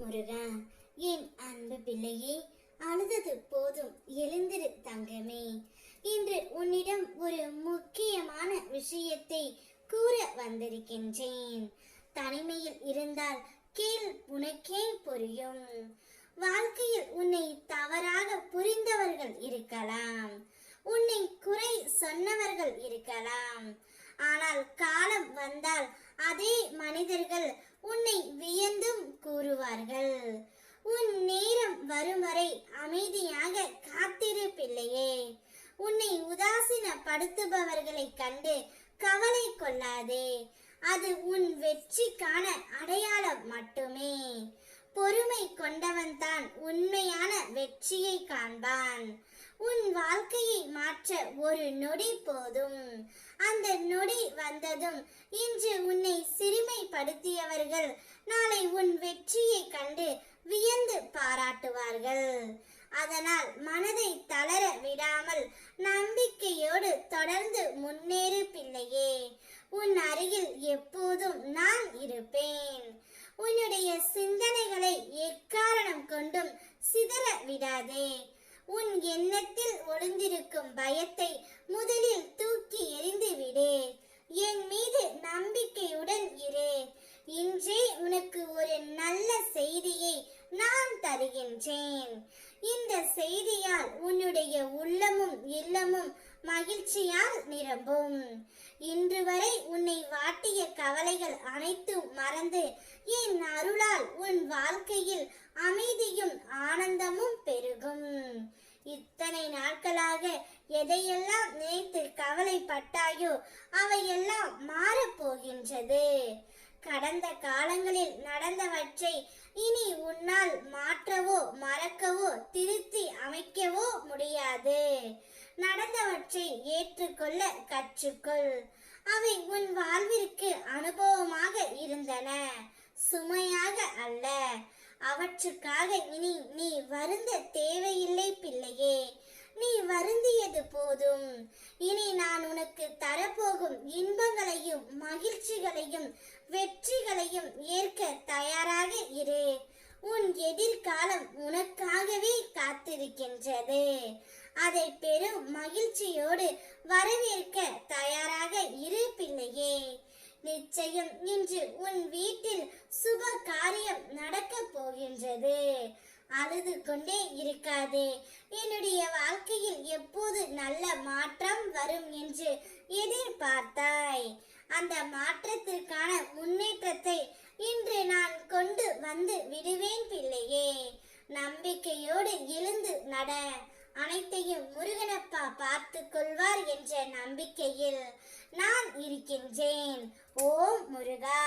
முருகா என் அன்பு பிள்ளையே அழுதது போதும் எழுந்திரு தங்கமே. இன்று உன்னிடம் ஒரு முக்கியமான விஷயத்தை கூற வந்திருக்கின்றேன். தனிமையில் இருந்தால் கேள் உனக்கே புரியும். வாழ்க்கையில் உன்னை தவறாக புரிந்தவர்கள் இருக்கலாம். உன்னை குறை சொன்னவர்கள் இருக்கலாம். ஆனால் காலம் வந்தால் அதே மனிதர்கள் உன்னை வியந்தும் கூறுவார்கள். உன் நேரம் வரும் வரை அமைதியாக காத்திரு பிள்ளையே. உன்னை உதாசீனப்படுத்துபவர்களை கண்டு கவலை கொள்ளாதே. அது உன் வெற்றிக்கான அடையாளம் மட்டுமே. பொறுமை கொண்டவன் தான் உண்மையான வெற்றியை காண்பான். உன் வாழ்க்கையை மாற்ற ஒரு நொடி போதும். அந்த வந்ததும் இன்று உன்னை சிறுமைப்படுத்தியவர்கள் நாளை உன் வெற்றியை கண்டு வியந்து பாராட்டுவார்கள். அதனால் மனதை தளர விடாமல் நம்பிக்கையோடு தொடர்ந்து முன்னேறு பிள்ளையே. உன் அருகில் எப்போதும் நான் இருப்பேன். உன்னுடைய சிந்தனைகளை எக்காரணம் கொண்டும் சிதற விடாதே. உன் எண்ணத்தில் ஒளிந்திருக்கும் பயத்தை முதலில் தூக்கி எறிந்து விடு என் மீது நம்பிக்கையுடன் இரு இன்றே உனக்கு ஒரு நல்ல செய்தியை நான் தருகின்றேன். இந்த செய்தியால் உன்னுடைய உள்ளமும் இல்லமும் மகிழ்ச்சியால் நிரம்பும். இன்று வரை உன்னை வாட்டிய கவலைகள் அனைத்தும் மறந்து என் அருளால் உன் வாழ்க்கையில் அமைதியும் ஆனந்தமும் பெருகும். இத்தனை நாட்களாக எதையெல்லாம் நினைத்து கவலைப்பட்டாயோ அவையெல்லாம் மாறப்போகின்றது கடந்த காலங்களில் நடந்தவற்றை இனி உன்னால் மாற்றவோ மறக்கவோ திருத்தி அமைக்கவோ முடியாது. நடந்தவற்றை ஏற்றுக்கொள்ள கற்றுக்கொள். அவை உன் வாழ்விற்கு அனுபவமாக இருந்தன. சுமையாக அல்ல. அவற்றுக்காக இனி நீ வருந்த தேவையில்லை பிள்ளையே. நீ வருந்தியது போதும். இனி நான் உனக்கு தரப்போகும் இன்பம் மகிழ்ச்சிகளையும் வெற்றிகளையும் ஏற்க தயாராக இரு. உன் எதிர்காலம் உனக்காகவே காத்திருக்கின்றது. அதை பெரும் மகிழ்ச்சியோடு வரவேற்க தயாராக இரு பிள்ளையே. நிச்சயம் இன்று உன் வீட்டில் சுப காரியம் நடக்கப் போகின்றது. அழுது கொண்டே இருக்காதே. என்னுடைய வாழ்க்கையில் எப்போது நல்ல மாற்றம் வரும் என்று எதிர்பார்த்தாய். அந்த மாற்றத்திற்கான முன்னேற்றத்தை இன்று நான் கொண்டு வந்து விடுவேன் பிள்ளையே. நம்பிக்கையோடு எழுந்து நட. அனைத்தையும் முருகனப்பா பார்த்து கொள்வார் என்ற நம்பிக்கையில் நான் இருக்கின்றேன். ஓம் முருகா.